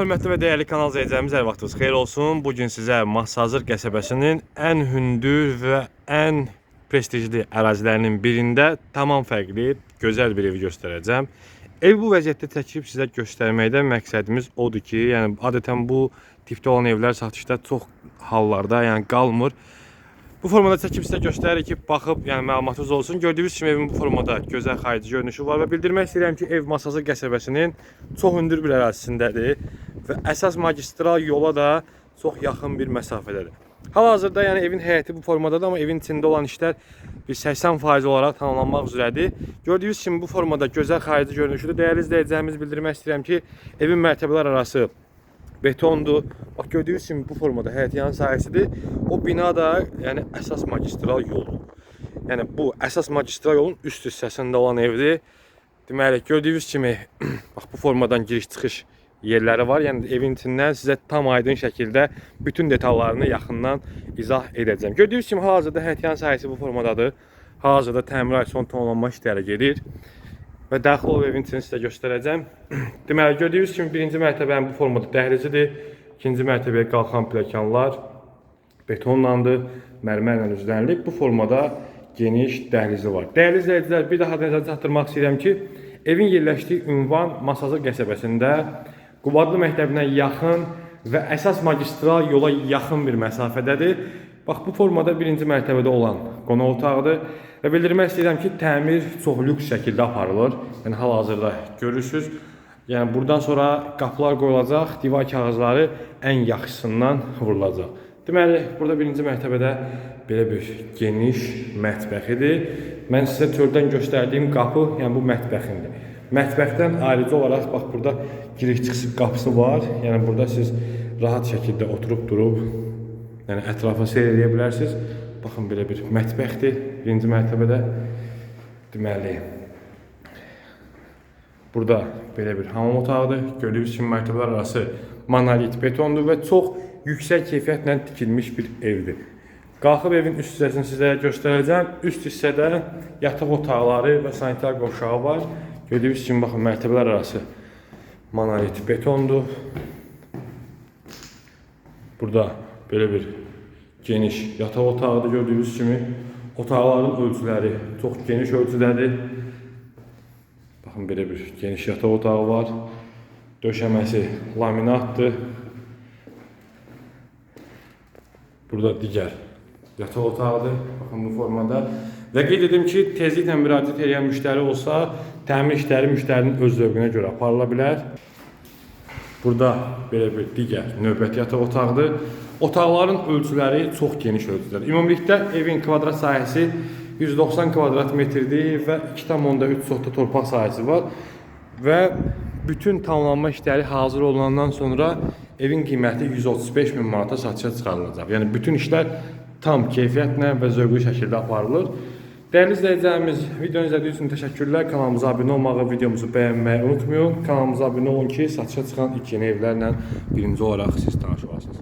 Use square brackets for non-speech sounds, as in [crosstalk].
Hörmətli və dəyərli kanal izləyicilərimiz, hər vaxtınız xeyir olsun. Bu gün sizə Mahsazır qəsəbəsinin ən hündür və ən prestijli ərazilərinin birində tamam fərqli, gözəl bir evi göstərəcəm. Ev bu vəziyyətdə çəkib sizə göstərməkdə məqsədimiz odur ki, yəni adətən bu tipdə olan evlər satışda çox hallarda, yəni qalmır. Bu formada çəkib sizə göstərir ki, baxıb, yəni məlumatınız olsun. Gördüyünüz kimi evin bu formada gözəl xarici görünüşü var və bildirmək istəyirəm ki, ev Masazır qəsəbəsinin çox hündür bir ərazisindədir və əsas magistral yola da çox yaxın bir məsafədədir. Hal-hazırda yəni evin həyəti bu formadadır, amma evin içində olan işlər bir 80% olaraq tamamlanmaq üzrədir. Gördüyünüz kimi bu formada gözəl xarici görünüşüdür. Dəyərli izləyicilərimiz bildirmək istəyirəm ki, evin mərtəbələr arası betondur. Bax gördüyünüz kimi bu formada həyətyan sahəsidir. O bina da yəni əsas magistral yoldur. Yəni bu əsas magistral yolun üst hissəsində olan evdir. Deməli gördüyünüz kimi [clears throat] bax bu formadan giriş-çıxış yerləri var. Yəni evin içindən sizə tam aydın şəkildə bütün detallarını yaxından izah edəcəm. Gördüyünüz kimi hal-hazırda həyətyan sahəsi bu formadadır. Hal-hazırda təmirat son tamamlanma işləri gedir və daxil olub evin içini sizə göstərəcəm. [clears throat] Deməli, gördüyünüz kimi birinci mərtəbənin bu formada dəhlizidir. İkinci mərtəbəyə qalxan pilləkənlər betonlandı, mərmərlə üzlənilib. Bu formada geniş dəhlizi var. Dəyərli izləyicilər, bir daha nəzərə çatdırmaq istəyirəm ki, evin yerləşdiyi ünvan Masazır qəsəbəsində Qubadlı məktəbinə yaxın və əsas magistral yola yaxın bir məsafədədir. Bax bu formada birinci mərtəbədə olan qonaq otağıdır və bildirmək istəyirəm ki, təmir çox lüks şəkildə aparılır. Yəni hal-hazırda görürsüz. Yəni buradan sonra qapılar qoyulacaq, divar kağızları ən yaxşısından vurulacaq. Deməli, burada birinci mərtəbədə belə bir geniş mətbəxidir. Mən sizə çöldən göstərdiyim qapı, yəni bu mətbəxindir. Mətbəxdən ayrıca olaraq bax burada giriş-çıxış qapısı var. Yəni burada siz rahat şəkildə oturub durub yəni ətrafa seyr edə bilərsiniz. Baxın belə bir mətbəxdir birinci mərtəbədə. Deməli, burada belə bir hamam otağıdır. Gördüyünüz kimi mərtəbələr arası monolit betondur və çox yüksək keyfiyyətlə tikilmiş bir evdir. Qalxıb evin üst hissəsini sizə göstərəcəm. Üst hissədə yataq otaqları və sanitar qovşağı var. Gördüyünüz kimi baxın mərtəbələr arası monolit betondur. Burada belə bir geniş yataq otağıdır gördüyünüz kimi. Otaqların ölçüləri çox geniş ölçüdədir. Baxın belə bir geniş yataq otağı var. Döşəməsi laminatdır. Burada digər yataq otağıdır. Baxın bu formada. Və qeyd edim ki, tezliklə müraciət edən müştəri olsa, təmir işləri müştərinin öz zövqünə görə aparıla bilər. Burada belə bir digər növbəti yataq otağıdır. Otaqların ölçüləri çox geniş ölçüdədir. Ümumilikdə evin kvadrat sahəsi 190 kvadrat metrdir və 2,3 sotda torpaq sahəsi var. Və bütün tamamlanma işləri hazır olandan sonra evin qiyməti 135 min manata satışa çıxarılacaq. Yəni bütün işlər tam keyfiyyətlə və zövqlü şəkildə aparılır. Dəyərli izləyicilərimiz, videonu izlədiyiniz üçün təşəkkürlər. Kanalımıza abunə olmağı, videomuzu bəyənməyi unutmayın. Kanalımıza abunə olun ki, satışa çıxan yeni evlərlə birinci olaraq siz tanış olasınız.